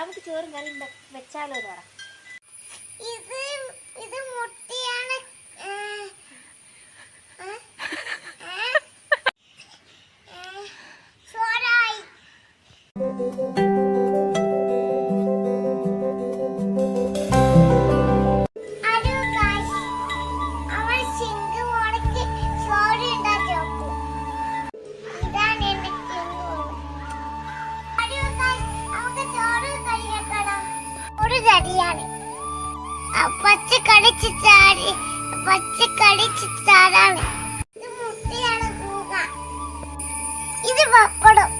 നമുക്ക് ചോറും കറി വെച്ചാലോ പറ. ഇത് ഇത് മുട്ടിയാണ്. ഏ, ചാടിയാണ് പച്ച കടിച്ച് ചാടി പച്ച കടിച്ച് ചാടാണ്. ഇത് മുട്ടയാണ് ഇത് പപ്പടം.